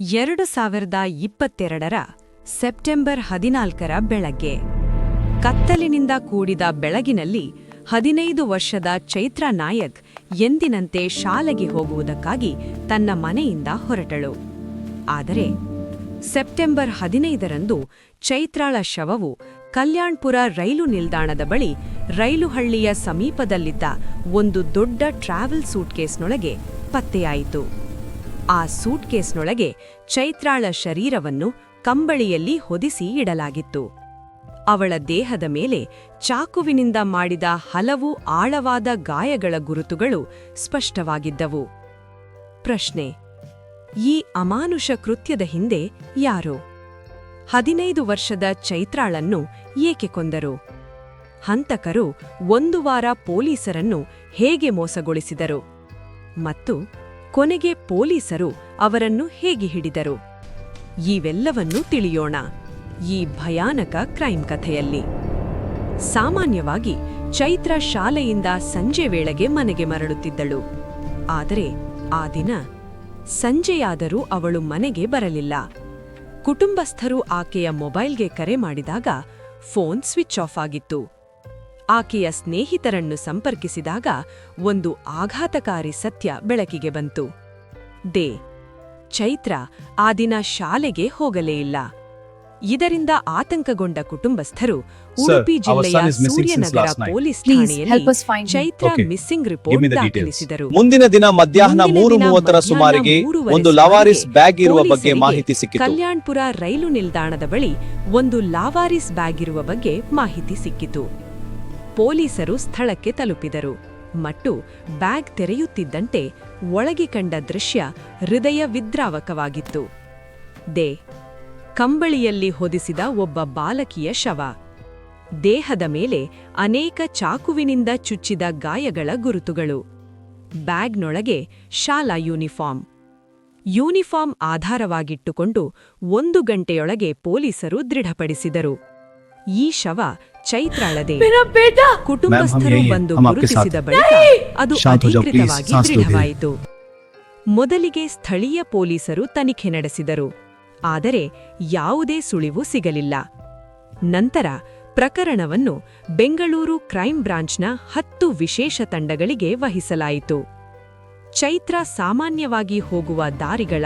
ಎರಡು ಸಾವಿರದ ಇಪ್ಪತ್ತೆರಡರ ಸೆಪ್ಟೆಂಬರ್ ಹದಿನಾಲ್ಕರ ಬೆಳಗ್ಗೆ, ಕತ್ತಲಿನಿಂದ ಕೂಡಿದ ಬೆಳಗಿನಲ್ಲಿ ಹದಿನೈದು ವರ್ಷದ ಚೈತ್ರ ನಾಯಕ್ ಎಂದಿನಂತೆ ಶಾಲೆಗೆ ಹೋಗುವುದಕ್ಕಾಗಿ ತನ್ನ ಮನೆಯಿಂದ ಹೊರಟಳು. ಆದರೆ ಸೆಪ್ಟೆಂಬರ್ ಹದಿನೈದರಂದು ಚೈತ್ರಾಳ ಶವವು ಕಲ್ಯಾಣ್ಪುರ ರೈಲು ನಿಲ್ದಾಣದ ಬಳಿ ರೈಲುಹಳ್ಳಿಯ ಸಮೀಪದಲ್ಲಿದ್ದ ಒಂದು ದೊಡ್ಡ ಟ್ರಾವೆಲ್ ಸೂಟ್ಕೇಸ್ನೊಳಗೆ ಪತ್ತೆಯಾಯಿತು. ಆ ಸೂಟ್ಕೇಸ್ನೊಳಗೆ ಚೈತ್ರಾಳ ಶರೀರವನ್ನು ಕಂಬಳಿಯಲ್ಲಿ ಹೊದಿಸಿ ಇಡಲಾಗಿತ್ತು. ಅವಳ ದೇಹದ ಮೇಲೆ ಚಾಕುವಿನಿಂದ ಮಾಡಿದ ಹಲವು ಆಳವಾದ ಗಾಯಗಳ ಗುರುತುಗಳು ಸ್ಪಷ್ಟವಾಗಿದ್ದವು. ಪ್ರಶ್ನೆ, ಈ ಅಮಾನುಷ ಕೃತ್ಯದ ಹಿಂದೆ ಯಾರು? ಹದಿನೈದು ವರ್ಷದ ಚೈತ್ರಾಳನ್ನು ಏಕೆ ಕೊಂದರು? ಹಂತಕರು ಒಂದು ವಾರ ಪೊಲೀಸರನ್ನು ಹೇಗೆ ಮೋಸಗೊಳಿಸಿದರು? ಮತ್ತು ಕೊನೆಗೆ ಪೊಲೀಸರು ಅವರನ್ನು ಹೇಗೆ ಹಿಡಿದರು? ಇವೆಲ್ಲವನ್ನೂ ತಿಳಿಯೋಣ. ಈ ಭಯಾನಕ ಕ್ರೈಮ್ ಕಥೆಯಲ್ಲಿ. ಸಾಮಾನ್ಯವಾಗಿ ಚೈತ್ರ ಶಾಲೆಯಿಂದ ಸಂಜೆ ವೇಳೆಗೆ ಮನೆಗೆ ಮರಳುತ್ತಿದ್ದಳು. ಆದರೆ ಆ ದಿನ ಸಂಜೆಯಾದರೂ ಅವಳು ಮನೆಗೆ ಬರಲಿಲ್ಲ. ಕುಟುಂಬಸ್ಥರು ಆಕೆಯ ಮೊಬೈಲ್ಗೆ ಕರೆ ಮಾಡಿದಾಗ ಫೋನ್ ಸ್ವಿಚ್ ಆಫ್ ಆಗಿತ್ತು. ಆಕೆಯ ಸ್ನೇಹಿತರನ್ನು ಸಂಪರ್ಕಿಸಿದಾಗ ಒಂದು ಆಘಾತಕಾರಿ ಸತ್ಯ ಬೆಳಕಿಗೆ ಬಂತು. ದೇ ಚೈತ್ರ ಆ ದಿನ ಶಾಲೆಗೆ ಹೋಗಲೇ ಇಲ್ಲ. ಇದರಿಂದ ಆತಂಕಗೊಂಡ ಕುಟುಂಬಸ್ಥರು ಉಡುಪಿ ಜಿಲ್ಲೆಯ ಸೂರ್ಯನಗರ ಪೊಲೀಸ್ ಠಾಣೆಯಲ್ಲಿ. ಚೈತ್ರ. ಮಿಸ್ಸಿಂಗ್ ರಿಪೋರ್ಟ್ ದಾಖಲಿಸಿದರು. ಮುಂದಿನ ದಿನ ಮಧ್ಯಾಹ್ನ ಮೂರು ಮೂವತ್ತರ ಸುಮಾರಿಗೆ ಒಂದು ಲವಾರಿಸ್ ಬ್ಯಾಗ್ ಇರುವ ಬಗ್ಗೆ ಮಾಹಿತಿ ಸಿಕ್ಕಿತು. ಕಲ್ಯಾಣ್ಪುರ ರೈಲು ನಿಲ್ದಾಣದ ಬಳಿ ಒಂದು ಲಾವಾರಿಸ್ ಬ್ಯಾಗ್ ಇರುವ ಬಗ್ಗೆ ಮಾಹಿತಿ ಸಿಕ್ಕಿತು. ಪೊಲೀಸರು ಸ್ಥಳಕ್ಕೆ ತಲುಪಿದರು. ಮತ್ತು ಬ್ಯಾಗ್ ತೆರೆಯುತ್ತಿದ್ದಂತೆ ಒಳಗೆ ಕಂಡ ದೃಶ್ಯ ಹೃದಯ ವಿದ್ರಾವಕವಾಗಿತ್ತು. ದೇ ಕಂಬಳಿಯಲ್ಲಿ ಹೊದಿಸಿದ ಒಬ್ಬ ಬಾಲಕಿಯ ಶವ. ದೇಹದ ಮೇಲೆ ಅನೇಕ ಚಾಕುವಿನಿಂದ ಚುಚ್ಚಿದ ಗಾಯಗಳ ಗುರುತುಗಳು. ಬ್ಯಾಗ್ನೊಳಗೆ ಶಾಲಾ ಯೂನಿಫಾರ್ಮ್. ಯೂನಿಫಾರ್ಮ್ ಆಧಾರವಾಗಿಟ್ಟುಕೊಂಡು ಒಂದು ಗಂಟೆಯೊಳಗೆ ಪೊಲೀಸರು ದೃಢಪಡಿಸಿದರು. ಈ ಶವ ಚೈತ್ರಾಳದೆ ಕುಟುಂಬಸ್ಥರು ಬಂದು ಗುರುತಿಸಿದ ಬಳಿಕ ಅದು ಅಧಿಕೃತವಾಗಿ ದೃಢವಾಯಿತು. ಮೊದಲಿಗೆ ಸ್ಥಳೀಯ ಪೊಲೀಸರು ತನಿಖೆ ನಡೆಸಿದರು. ಆದರೆ ಯಾವುದೇ ಸುಳಿವು ಸಿಗಲಿಲ್ಲ. ನಂತರ ಪ್ರಕರಣವನ್ನು ಬೆಂಗಳೂರು ಕ್ರೈಂ ಬ್ರಾಂಚ್ನ ಹತ್ತು ವಿಶೇಷ ತಂಡಗಳಿಗೆ ವಹಿಸಲಾಯಿತು. ಚೈತ್ರ ಸಾಮಾನ್ಯವಾಗಿ ಹೋಗುವ ದಾರಿಗಳ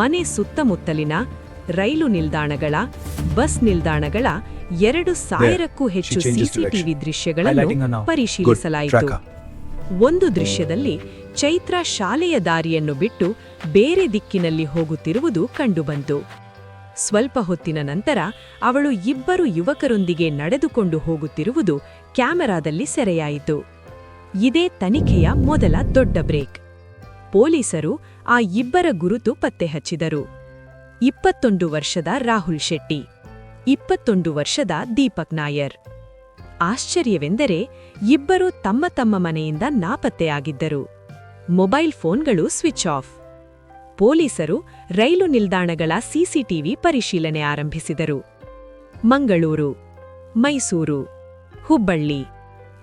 ಮನೆ ಸುತ್ತಮುತ್ತಲಿನ ರೈಲು ನಿಲ್ದಾಣಗಳ ಬಸ್ ನಿಲ್ದಾಣಗಳ ಎರಡು ಸಾವಿರಕ್ಕೂ ಹೆಚ್ಚು ಸಿಸಿಟಿವಿ ದೃಶ್ಯಗಳನ್ನು. ಪರಿಶೀಲಿಸಲಾಯಿತು. ಒಂದು ದೃಶ್ಯದಲ್ಲಿ ಚೈತ್ರ ಶಾಲೆಯ ದಾರಿಯನ್ನು ಬಿಟ್ಟು ಬೇರೆ ದಿಕ್ಕಿನಲ್ಲಿ ಹೋಗುತ್ತಿರುವುದು ಕಂಡುಬಂತು. ಸ್ವಲ್ಪ ಹೊತ್ತಿನ ನಂತರ ಅವಳು ಇಬ್ಬರು ಯುವಕರೊಂದಿಗೆ ನಡೆದುಕೊಂಡು ಹೋಗುತ್ತಿರುವುದು ಕ್ಯಾಮೆರಾದಲ್ಲಿ ಸೆರೆಯಾಯಿತು. ಇದೇ ತನಿಖೆಯ ಮೊದಲ ದೊಡ್ಡ ಬ್ರೇಕ್. ಪೊಲೀಸರು ಆ ಇಬ್ಬರ ಗುರುತು ಪತ್ತೆ ಹಚ್ಚಿದರು. ಇಪ್ಪತ್ತೊಂದು ವರ್ಷದ ರಾಹುಲ್ ಶೆಟ್ಟಿ, ಇಪ್ಪತ್ತೊಂದು ವರ್ಷದ ದೀಪಕ್ ನಾಯರ್. ಆಶ್ಚರ್ಯವೆಂದರೆ ಇಬ್ಬರೂ ತಮ್ಮ ತಮ್ಮ ಮನೆಯಿಂದ ನಾಪತ್ತೆಯಾಗಿದ್ದರು ಮೊಬೈಲ್ ಫೋನ್ಗಳು ಸ್ವಿಚ್ ಆಫ್. ಪೊಲೀಸರು ರೈಲು ನಿಲ್ದಾಣಗಳ ಸಿಸಿಟಿವಿ ಪರಿಶೀಲನೆ ಆರಂಭಿಸಿದರು. ಮಂಗಳೂರು, ಮೈಸೂರು, ಹುಬ್ಬಳ್ಳಿ,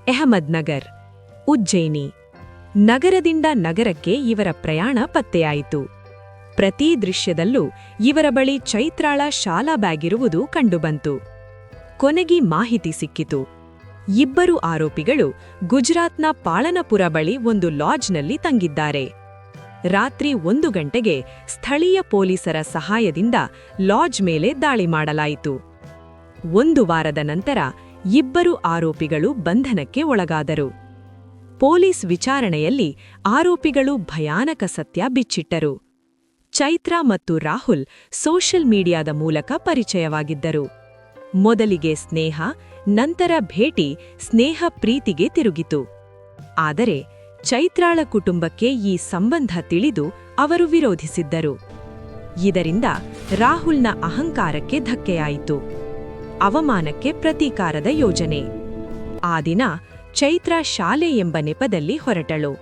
ಅಹಮದ್ನಗರ್, ಉಜ್ಜಯಿನಿ ನಗರದಿಂದ ನಗರಕ್ಕೆ ಇವರ ಪ್ರಯಾಣ ಪತ್ತೆಯಾಯಿತು. ಪ್ರತಿ ದೃಶ್ಯದಲ್ಲೂ ಇವರ ಬಳಿ ಚೈತ್ರಾಳ ಶಾಲಾ ಬ್ಯಾಗ್ ಇರುವುದು ಕಂಡುಬಂತು. ಕೊನೆಗೆ ಮಾಹಿತಿ ಸಿಕ್ಕಿತು. ಇಬ್ಬರು ಆರೋಪಿಗಳು ಗುಜರಾತ್ನ ಪಾಳನಪುರ ಬಳಿ ಒಂದು ಲಾಡ್ಜ್ನಲ್ಲಿ ತಂಗಿದ್ದಾರೆ. ರಾತ್ರಿ ಒಂದು ಗಂಟೆಗೆ ಸ್ಥಳೀಯ ಪೊಲೀಸರ ಸಹಾಯದಿಂದ ಲಾಡ್ಜ್ ಮೇಲೆ ದಾಳಿ ಮಾಡಲಾಯಿತು. ಒಂದು ವಾರದ ನಂತರ ಇಬ್ಬರು ಆರೋಪಿಗಳು ಬಂಧನಕ್ಕೆ ಒಳಗಾದರು. ಪೊಲೀಸ್ ವಿಚಾರಣೆಯಲ್ಲಿ ಆರೋಪಿಗಳು ಭಯಾನಕ ಸತ್ಯ ಬಿಚ್ಚಿಟ್ಟರು. ಚೈತ್ರ ಮತ್ತು ರಾಹುಲ್ ಸೋಷಿಯಲ್ ಮೀಡಿಯಾದ ಮೂಲಕ ಪರಿಚಯವಾಗಿದ್ದರು. ಮೊದಲಿಗೆ ಸ್ನೇಹ, ನಂತರ ಭೇಟಿ, ಸ್ನೇಹ ಪ್ರೀತಿಗೆ ತಿರುಗಿತು. ಆದರೆ ಚೈತ್ರಾಳ ಕುಟುಂಬಕ್ಕೆ ಈ ಸಂಬಂಧ ತಿಳಿದು ಅವರು ವಿರೋಧಿಸಿದ್ದರು. ಇದರಿಂದ ರಾಹುಲ್ನ ಅಹಂಕಾರಕ್ಕೆ ಧಕ್ಕೆಯಾಯಿತು. ಅವಮಾನಕ್ಕೆ ಪ್ರತೀಕಾರದ ಯೋಜನೆ. ಆ ದಿನ ಚೈತ್ರ ಶಾಲೆ ಎಂಬ ನೆಪದಲ್ಲಿ ಹೊರಟಳು.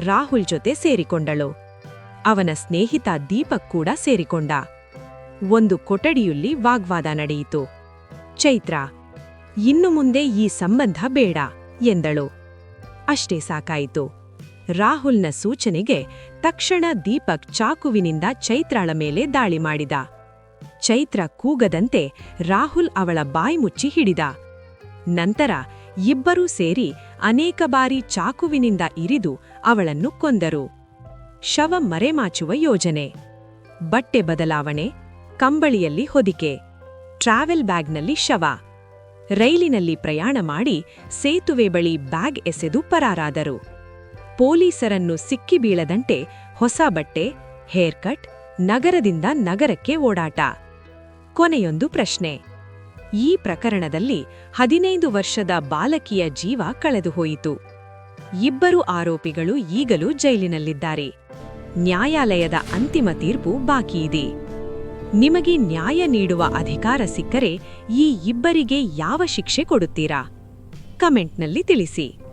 ರಾಹುಲ್ ಜೊತೆ ಸೇರಿಕೊಂಡಳು. ಅವನ ಸ್ನೇಹಿತ ದೀಪಕ್ ಕೂಡ ಸೇರಿಕೊಂಡ. ಒಂದು ಕೊಠಡಿಯಲ್ಲಿ ವಾಗ್ವಾದ ನಡೆಯಿತು. ಚೈತ್ರ, ಇನ್ನು ಮುಂದೆ ಈ ಸಂಬಂಧ ಬೇಡ, ಎಂದಳು. ಅಷ್ಟೇ ಸಾಕಾಯಿತು. ರಾಹುಲ್ನ ಸೂಚನೆಗೆ ತಕ್ಷಣ ದೀಪಕ್ ಚಾಕುವಿನಿಂದ ಚೈತ್ರಾಳ ಮೇಲೆ ದಾಳಿ ಮಾಡಿದ. ಚೈತ್ರ ಕೂಗದಂತೆ ರಾಹುಲ್ ಅವಳ ಬಾಯಿ ಮುಚ್ಚಿ ಹಿಡಿದ. ನಂತರ ಇಬ್ಬರೂ ಸೇರಿ ಅನೇಕ ಬಾರಿ ಚಾಕುವಿನಿಂದ ಇರಿದು ಅವಳನ್ನು ಕೊಂದರು. ಶವ ಮರೆಮಾಚುವ ಯೋಜನೆ. ಬಟ್ಟೆ ಬದಲಾವಣೆ, ಕಂಬಳಿಯಲ್ಲಿ ಹೊದಿಕೆ, ಟ್ರಾವೆಲ್ ಬ್ಯಾಗ್ನಲ್ಲಿ ಶವ. ರೈಲಿನಲ್ಲಿ ಪ್ರಯಾಣ ಮಾಡಿ ಸೇತುವೆ ಬಳಿ ಬ್ಯಾಗ್ ಎಸೆದು ಪರಾರಾದರು. ಪೊಲೀಸರನ್ನು ಸಿಕ್ಕಿಬೀಳದಂತೆ ಹೊಸ ಬಟ್ಟೆ, ಹೇರ್ ಕಟ್, ನಗರದಿಂದ ನಗರಕ್ಕೆ ಓಡಾಟ. ಕೊನೆಯೊಂದು ಪ್ರಶ್ನೆ. ಈ ಪ್ರಕರಣದಲ್ಲಿ ಹದಿನೈದು ವರ್ಷದ ಬಾಲಕಿಯ ಜೀವ ಕಳೆದುಹೋಯಿತು. ಇಬ್ಬರು ಆರೋಪಿಗಳು ಈಗಲೂ ಜೈಲಿನಲ್ಲಿದ್ದಾರೆ. ನ್ಯಾಯಾಲಯದ ಅಂತಿಮ ತೀರ್ಪು ಬಾಕಿಯಿದೆ ನಿಮಗೆ ನ್ಯಾಯ ನೀಡುವ ಅಧಿಕಾರ ಸಿಕ್ಕರೆ ಈ ಇಬ್ಬರಿಗೆ ಯಾವ ಶಿಕ್ಷೆ ಕೊಡುತ್ತೀರಾ? ಕಮೆಂಟ್ನಲ್ಲಿ ತಿಳಿಸಿ.